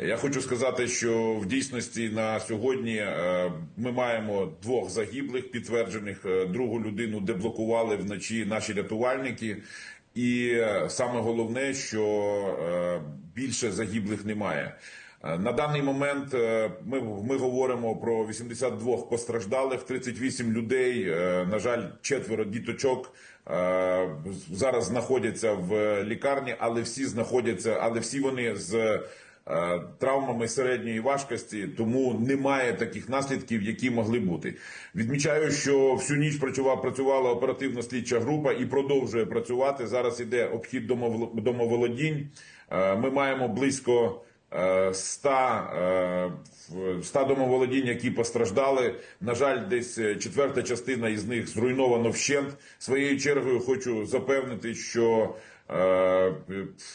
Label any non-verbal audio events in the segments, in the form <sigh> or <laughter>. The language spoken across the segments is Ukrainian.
Я хочу сказати, що в дійсності на сьогодні е, ми маємо двох загиблих підтверджених. Е, Другу людину деблокували вночі наші рятувальники. І е, саме головне, що більше загиблих немає. На даний момент ми, ми говоримо про 82 постраждалих, 38 людей. На жаль, четверо діточок зараз знаходяться в лікарні, але всі знаходяться, але всі вони з травмами середньої важкості, тому немає таких наслідків, які могли бути. Відмічаю, що всю ніч працювала, працювала оперативно слідча група і продовжує працювати. Зараз іде обхід домовол- домоволодінь. Е, Ми маємо близько е, 100, е, в- 100 домоволодінь, які постраждали. На жаль, десь е, четверта частина із них зруйновано вщент. Своєю чергою хочу запевнити, що е,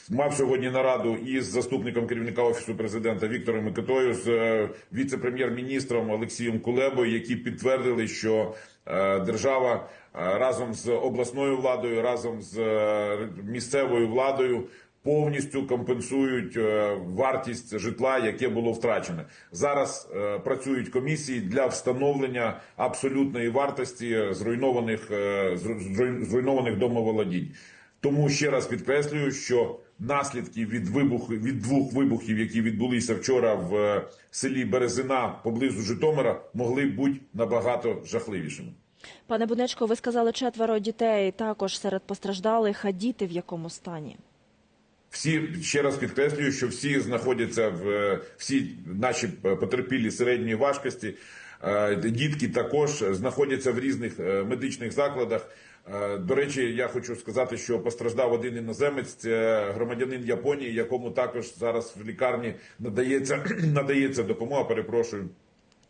мав сьогодні нараду із заступником керівника офісу президента Віктором Микитою з е, віце-прем'єр-міністром Олексієм Кулебою, які підтвердили, що е, держава е, разом з обласною владою, разом з е, місцевою владою повністю компенсують е, вартість житла, яке було втрачене. Зараз е, працюють комісії для встановлення абсолютної вартості зруйнованих е, зруйнованих домоволодінь. Тому ще раз підкреслюю, що наслідки від вибуху від двох вибухів, які відбулися вчора в е, селі Березина поблизу Житомира, могли бути набагато жахливішими. Пане Бунечко, ви сказали четверо дітей також серед постраждалих, а діти в якому стані? Всі ще раз підкреслюю, що всі знаходяться в е, всі наші е, потерпілі середньої важкості. Е, Дітки також знаходяться в різних е, медичних закладах. Е, До речі, я хочу сказати, що постраждав один іноземець, це громадянин Японії, якому також зараз в лікарні надається <clears throat> надається допомога. Перепрошую.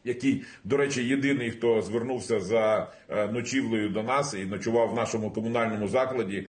Який, до речі, єдиний, хто звернувся за ночівлею до нас і ночував в нашому комунальному закладі.